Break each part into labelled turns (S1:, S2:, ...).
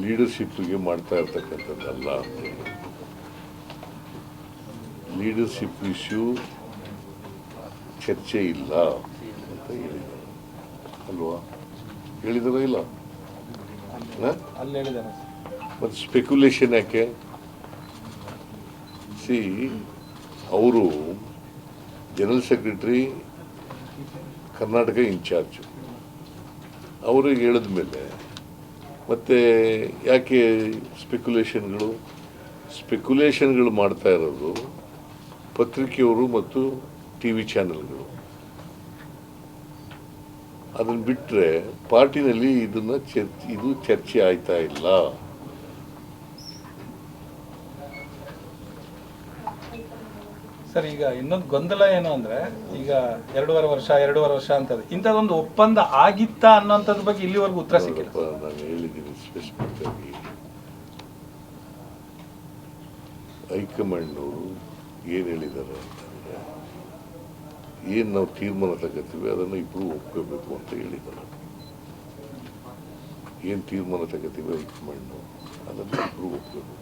S1: ಲೀಡರ್ಶಿಪ್ಗೆ ಮಾಡ್ತಾ ಇರ್ತಕ್ಕಂಥದ್ದಲ್ಲ ಅಂತೇಳಿ leadership issue ಚರ್ಚೆ ಇಲ್ಲ ಅಂತ ಹೇಳಿದ್ದಾರೆ. ಅಲ್ವಾ? ಹೇಳಿದಾರ ಇಲ್ಲ? ಮತ್ತು ಸ್ಪೆಕ್ಯುಲೇಷನ್ ಯಾಕೆ? ಸಿ ಅವರು ಜನರಲ್ ಸೆಕ್ರೆಟರಿ ಕರ್ನಾಟಕ ಇನ್ಚಾರ್ಜ್ ಅವ್ರಿಗೆ ಹೇಳಿದ ಮೇಲೆ ಮತ್ತೆ ಯಾಕೆ ಸ್ಪೆಕ್ಯುಲೇಷನ್ಗಳು ಸ್ಪೆಕ್ಯುಲೇಷನ್ಗಳು ಮಾಡ್ತಾ ಇರೋದು ಪತ್ರಿಕೆಯವರು ಮತ್ತು ಟಿ ವಿ ಚಾನೆಲ್ಗಳು ಅದನ್ನು ಬಿಟ್ಟರೆ ಪಾರ್ಟಿನಲ್ಲಿ ಇದನ್ನು ಚರ್ಚೆ ಇದು ಚರ್ಚೆ ಆಯ್ತಾ ಇಲ್ಲ?
S2: ಸರ್, ಈಗ ಇನ್ನೊಂದು ಗೊಂದಲ ಏನು ಅಂದ್ರೆ, ಈಗ ಎರಡೂವರೆ ವರ್ಷ ಎರಡೂವರೆ ವರ್ಷ ಅಂತದ್ದು. ಇಂಥದ್ದೊಂದು ಒಪ್ಪಂದ ಆಗಿತ್ತಾ ಅನ್ನೋಂಥದ್ರ ಬಗ್ಗೆ ಇಲ್ಲಿವರೆಗೂ ಉತ್ತರ ಸಿಕ್ಕಿಲ್ಲ.
S1: ನಾನು ಹೇಳಿದ್ದೀನಿ ಹೈಕಮಾಂಡ್ನವರು ಏನು ಹೇಳಿದ್ದಾರೆ ಅಂತಂದ್ರೆ ಏನು ನಾವು ತೀರ್ಮಾನ ತಗೋತೀವಿ, ಅದನ್ನು ಇಬ್ಬರು ಒಪ್ಕೋಬೇಕು ಅಂತ ಹೇಳಿದ್ದಾರೆ. ಏನು ತೀರ್ಮಾನ ತಗೋತೀವಿ ಹೈಕಮಾಂಡ್ ಅದನ್ನು ಇಬ್ಬರು ಒಪ್ಕೋಬೇಕು.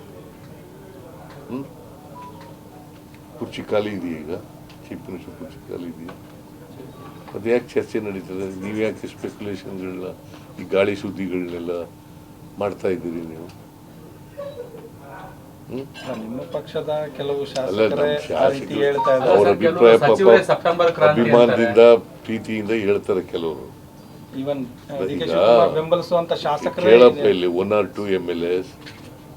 S1: ಕುರ್ಚಿ ಖಾಲಿ ಇದೆಯಾ ಈಗ? ಚೀಫ್ ಮಿನಿಸ್ಟರ್ ಕುರ್ಚಿ ಖಾಲಿ ಇದೆಯಾ? ಅದು ಯಾಕೆ ಚರ್ಚೆ ನಡೀತದೆ? ನೀವು ಯಾಕೆ ಸ್ಪೆಕ್ಯುಲೇಷನ್ಗಳನ್ನ ಈ ಗಾಳಿ ಸುದ್ದಿಗಳನ್ನೆಲ್ಲ ಮಾಡ್ತಾ ಇದ್ದೀರಿ ನೀವು? ಹ್ಮ್?
S2: ನಿಮ್ಮ ಪಕ್ಷದ ಕೆಲವು
S1: ಅವ್ರ ಅಭಿಪ್ರಾಯ ಪಾಪ
S3: ಸೆಪ್ಟೆಂಬರ್ ಕ್ರಾಂತಿ
S1: ಅಭಿಮಾನದಿಂದ ಪ್ರೀತಿಯಿಂದ ಹೇಳ್ತಾರೆ ಕೆಲವರು. ಈಗ ಕೇಳಪ್ಪ ಇಲ್ಲಿ one or two M L S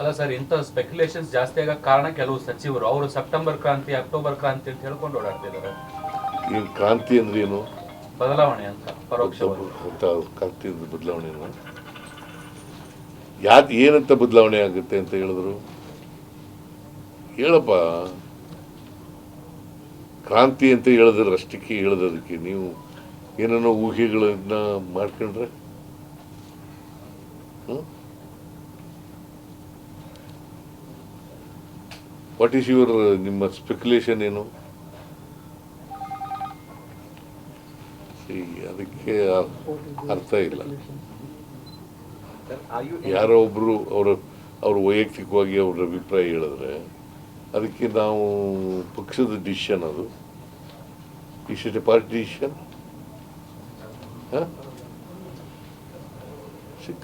S3: ಅಲ್ಲ ಸರ್ ಇಂಥ ಸ್ಪೆಕ್ಯುಲೇಷನ್ಸ್ ಜಾಸ್ತಿ ಆಗಕ್ಕೆ ಕಾರಣ ಕೆಲವು ಸಚಿವರು. ಅವರು ಸೆಪ್ಟೆಂಬರ್ ಕ್ರಾಂತಿ ಅಕ್ಟೋಬರ್ ಕ್ರಾಂತಿ ಅಂತ ಹೇಳ್ಕೊಂಡು ಓಡಾಡ್ತಿದ್ದಾರೆ.
S1: ಈ ಕ್ರಾಂತಿ ಅಂದ್ರೆ ಏನು?
S3: ಬದಲಾವಣೆ ಅಂತ ಪರೋಕ್ಷವಾಗಿ
S1: ಅಂತ ಕ್ರಾಂತಿ ಅಂದ್ರೆ ಬದಲಾವಣೆ ಯಾವ್ದು ಏನಂತ ಬದಲಾವಣೆ ಆಗುತ್ತೆ ಅಂತ ಹೇಳಿದ್ರು? ಹೇಳಪ್ಪ. ಕ್ರಾಂತಿ ಅಂತ ಹೇಳಿದ್ರೆ ಅಷ್ಟಕ್ಕೆ ಹೇಳೋದಕ್ಕೆ ನೀವು ಏನೇನೋ ಊಹೆಗಳನ್ನ ಮಾಡ್ಕೊಂಡ್ರೆ? ವಾಟ್ ಈಸ್ ಯುವರ್ ನಿಮ್ಮ ಸ್ಪೆಕ್ಯುಲೇಷನ್ ಏನು? ಅದಕ್ಕೆ ಅರ್- ಅರ್ಥ ಇಲ್ಲ. ಯಾರೋ ಒಬ್ರು ಅವರ, ಅವ್ರ ವೈಯಕ್ತಿಕವಾಗಿ ಅವ್ರ ಅಭಿಪ್ರಾಯ ಹೇಳಿದ್ರೆ, ಅದಕ್ಕೆ ನಾವು ಪಕ್ಷದ ಡಿಸಿಷನ್ ಅದು. ಇಸ್ ಪಾರ್ಟಿ ಡಿಸಿಷನ್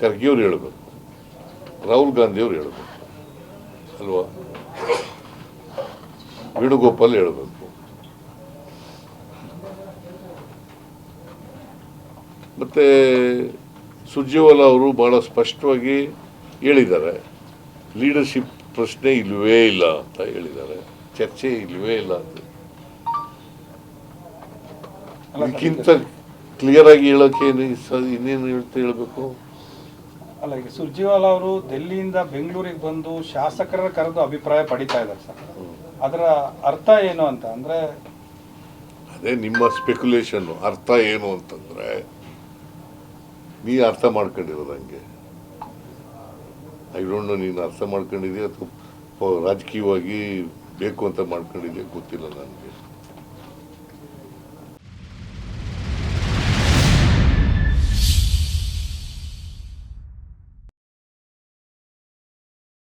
S1: ಖರ್ಗೆಯವ್ರು ಹೇಳ್ಬೇಕು. ರಾಹುಲ್ ಗಾಂಧಿಯವ್ರು ಹೇಳ್ಬೇಕು. ಅಲ್ವಾ? ವೇಣುಗೋಪಾಲ್ ಹೇಳಬೇಕು. ಮತ್ತೆ ಸುರ್ಜೇವಾಲ ಅವರು ಬಹಳ ಸ್ಪಷ್ಟವಾಗಿ ಹೇಳಿದ್ದಾರೆ. ಲೀಡರ್ಶಿಪ್ ಪ್ರಶ್ನೆ ಇಲ್ಲವೇ ಇಲ್ಲ ಅಂತ ಹೇಳಿದ್ದಾರೆ. ಚರ್ಚೆ ಇಲ್ಲವೇ ಇಲ್ಲ ಅಂತ. ಇದಕ್ಕಿಂತ ಕ್ಲಿಯರ್ ಆಗಿ ಹೇಳೋಕೆ ಇನ್ನೇನು ಹೇಳ್ತಾ ಹೇಳ್ಬೇಕು?
S2: ಅಲ್ಲ ಈಗ ಸುರ್ಜೇವಾಲ ಅವರು ದೆಲ್ಲಿಯಿಂದ ಬೆಂಗಳೂರಿಗೆ ಬಂದು ಶಾಸಕರ ಕರೆದು ಅಭಿಪ್ರಾಯ ಪಡಿತಾ ಇದ್ದಾರೆ ಸರ್. ಅದರ ಅರ್ಥ ಏನು ಅಂತ ಅಂದ್ರೆ
S1: ಅದೇ ನಿಮ್ಮ ಸ್ಪೆಕ್ಯುಲೇಷನ್ ಅರ್ಥ ಏನು ಅಂತಂದ್ರೆ ನೀ ಅರ್ಥ ಮಾಡ್ಕೊಂಡಿರೋದು ಹಂಗೆ. ಐ ಡೋಂಟ್ ನೋ ನೀನು ಅರ್ಥ ಮಾಡ್ಕೊಂಡಿದ್ಯಾ ಅಥವಾ ರಾಜಕೀಯವಾಗಿ ಬೇಕು ಅಂತ ಮಾಡ್ಕೊಂಡಿದ್ಯಾ ಗೊತ್ತಿಲ್ಲ ನನಗೆ.